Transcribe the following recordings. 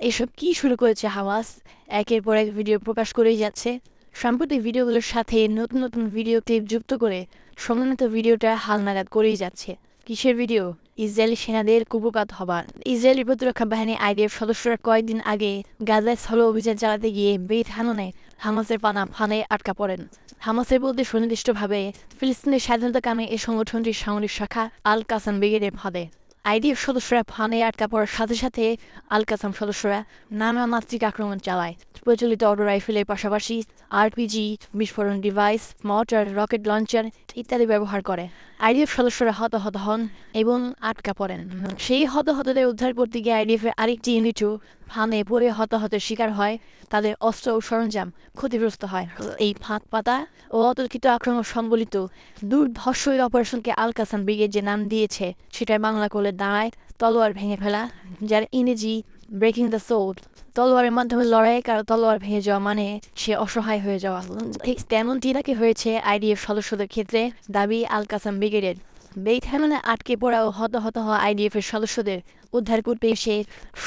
এসব কি শুরু করেছে হামাস? একের পর এক ভিডিও প্রকাশ করেই যাচ্ছে। সাম্প্রতিক ভিডিওগুলোর সাথে নতুন নতুন ভিডিও ক্লিপ যুক্ত করে সম্মানিত ভিডিওটা হালনাগাদ করেই যাচ্ছে। কিসের ভিডিও? ইসরায়েলি সেনাদের কুপকাত হবার। ইসরায়েলি প্রতিরক্ষা বাহিনী আইডিএফ সদস্যরা কয়েকদিন আগে গাজায় স্থল অভিযান চালাতে গিয়ে বেত হাননে হামাসের পানা ফানে আটকা পড়েন। হামাসের বলতে সুনির্দিষ্টভাবে ফিলিস্তিনের স্বাধীনতা কামে এই সংগঠনটির সামরিক শাখা আল কাসাম ব্রিগেডের ফাঁদে আইডিএফ সদস্যরা ফানে আটকা পড়ার সাথে সাথে আল কাসাম সদস্যরা নানা মাত্রিক আক্রমণ চালায়। প্রচলিত অটো রাইফেলের পাশাপাশি আরপিজি, বিস্ফোরণ ডিভাইস, মর্টার, রকেট লঞ্চার ইত্যাদি ব্যবহার করে। আইডিএফ সদস্যরা হতাহত হন এবং আটকা পড়েন। সেই হতাহতদের উদ্ধার করতে গিয়ে আইডিএফের আরেকটি ইউনিটও ফানে পড়ে হতাহতের শিকার হয়, তাদের অস্ত্র ও সরঞ্জাম ক্ষতিগ্রস্ত হয়। এই ফাঁক পাতা ও অতর্কিত আক্রমণ সম্বলিত দুর্ধর্ষ এই অপারেশনকে আল কাসাম ব্রিগেড যে নাম দিয়েছে সেটাই বাংলা করলে দাঁড়ায় তলোয়ার ভেঙে ফেলা, যার ইংরেজি ব্রেকিং দ্য সোড তলোয়ারের মাধ্যমে লড়াই কারও তলোয়ার ভেঙে যাওয়া মানে সে অসহায় হয়ে যাওয়া। ঠিক তেমনটি নাকি হয়েছে আইডিএফ সদস্যদের ক্ষেত্রে, দাবি আল কাসাম ব্রিগেডের। হ্যামনে আটকে পড়া ও হতাহত হওয়া আইডিএফ এর সদস্যদের উদ্ধার করতে এসে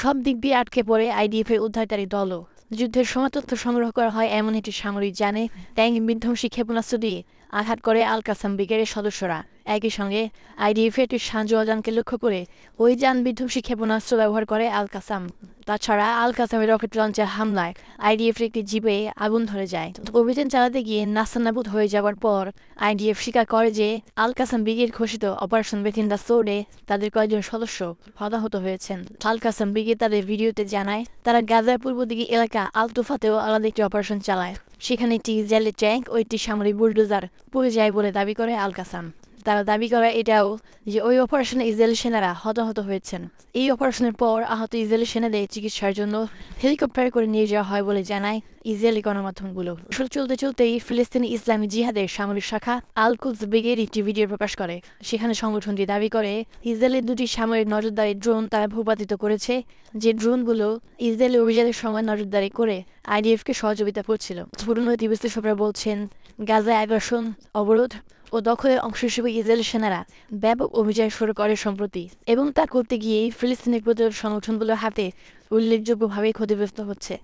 সব দিক দিয়ে আটকে পড়ে আইডিএফ এর উদ্ধারকারী দলও। যুদ্ধের সময় তথ্য সংগ্রহ করা হয় এমন একটি সামরিক জানে ট্যাঙ্ক বিধ্বংসী ক্ষেপণাস্ত্র দিয়ে আঘাত করে আল কাসাম ব্রিগেডের সদস্যরা। একই সঙ্গে আইডিএফ একটি সাঁজু অজানকে লক্ষ্য করে ওই যান বিধ্বংসী ক্ষেপণাস্ত্র ব্যবহার করে আল কাসাম তাছাড়া আল কাসামের রকেট লঞ্চের হামলায় আইডিএফ একটি জিপে আগুন ধরে যায়। অভিযান চালাতে গিয়ে নাস্তানাবুদ হয়ে যাওয়ার পর আইডিএফ স্বীকার করে যে আল কাসাম ব্রিগেড ঘোষিত অপারেশন বেথিন দ্য সোর্ডে তাদের কয়েকজন সদস্য হতাহত হয়েছেন। আল কাসাম ব্রিগেড তাদের ভিডিওতে জানায়, তারা গাজার পূর্ব দিকে এলাকা আলতুফাতেও আলাদা একটি অপারেশন চালায়। সেখানে একটি ইসরায়েলি ট্যাঙ্ক ও একটি সামরিক বুলডোজার পড়ে যায় বলে দাবি করে আল কাসাম তারা দাবি করে এটাও যে ওই অপারেশনে ইসরায়েলি সেনারা হতাহত হয়েছেন। এই অপারেশনের পর আহত ইসরায়েলি সেনাদের চিকিৎসার জন্য হেলিকপ্টারে করে নিয়ে যাওয়া হয় বলে জানায় ইসরায়েলি গণমাধ্যমগুলো। চলতে চলতেই ফিলিস্তিনি ইসলামী জিহাদের সামরিক শাখা আল কুদস ব্রিগেড একটি ভিডিও প্রকাশ করে। সেখানে সংগঠনটি দাবি করে, ইসরায়েলের দুটি সামরিক নজরদারি ড্রোন তারা ভূপাতিত করেছে, যে ড্রোনগুলো ইসরায়েলি অভিযানের সময় নজরদারি করে আইডিএফকে সহযোগিতা করছিল। পুরনো বিশ্লেষকরা বলছেন, গাজায় আগ্রাসন, অবরোধ ও দখলের অংশ হিসেবে ইসরায়েল সেনারা ব্যাপক অভিযান শুরু করে সম্প্রতি এবং তা করতে গিয়ে ফিলিস্তিনি প্রতিরোধ সংগঠনগুলোর হাতে উল্লেখযোগ্যভাবে ক্ষতিগ্রস্ত হচ্ছে।